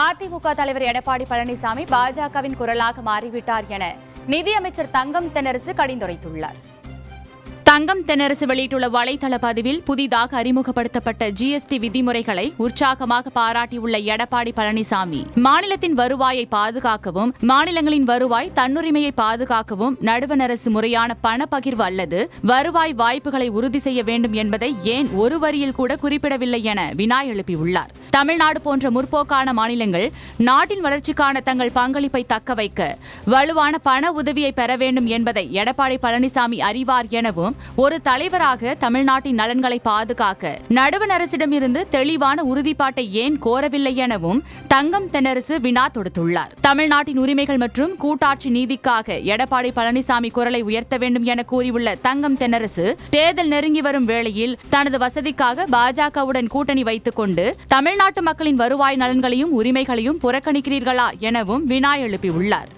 அதிமுக தலைவர் எடப்பாடி பழனிசாமி பாஜகவின் குரலாக மாறிவிட்டார் என நிதியமைச்சர் தங்கம் தென்னரசு கடிந்துரைத்துள்ளார். தங்கம் தென்னரசு வெளியிட்டுள்ள வலைதள பதிவில் புதிதாக அறிமுகப்படுத்தப்பட்ட ஜிஎஸ்டி விதிமுறைகளை உற்சாகமாக பாராட்டியுள்ள எடப்பாடி பழனிசாமி மாநிலத்தின் வருவாயை பாதுகாக்கவும் மாநிலங்களின் வருவாய் தன்னுரிமையை பாதுகாக்கவும் நடுவண் அரசு முறையான பணப்பகிர்வு அல்லது வருவாய் வாய்ப்புகளை உறுதி செய்ய வேண்டும் என்பதை ஏன் ஒரு வரியில் கூட குறிப்பிடவில்லை என வினா எழுப்பியுள்ளார் தமிழ்நாடு போன்ற முற்போக்கான மாநிலங்கள் நாட்டின் வளர்ச்சிக்கான தங்கள் பங்களிப்பை தக்க வைக்க வலுவான பண உதவியை பெற வேண்டும் என்பதை எடப்பாடி பழனிசாமி அறிவார் எனவும் ஒரு தலைவராக தமிழ்நாட்டின் நலன்களை பாதுகாக்க நடுவண் அரசிடமிருந்து தெளிவான உறுதிப்பாட்டை ஏன் கோரவில்லை எனவும் தங்கம் தென்னரசு வினா தொடுத்துள்ளார். தமிழ்நாட்டின் உரிமைகள் மற்றும் கூட்டாட்சி நீதிக்காக எடப்பாடி பழனிசாமி குரலை உயர்த்த வேண்டும் என கூறியுள்ள தங்கம் தென்னரசு தேர்தல் நெருங்கி வரும் வேளையில் தனது வசதிக்காக பாஜகவுடன் கூட்டணி வைத்துக் கொண்டு தமிழ்நாட்டு மக்களின் வருவாய் நலன்களையும் உரிமைகளையும் புறக்கணிக்கிறீர்களா எனவும் வினா எழுப்பியுள்ளார்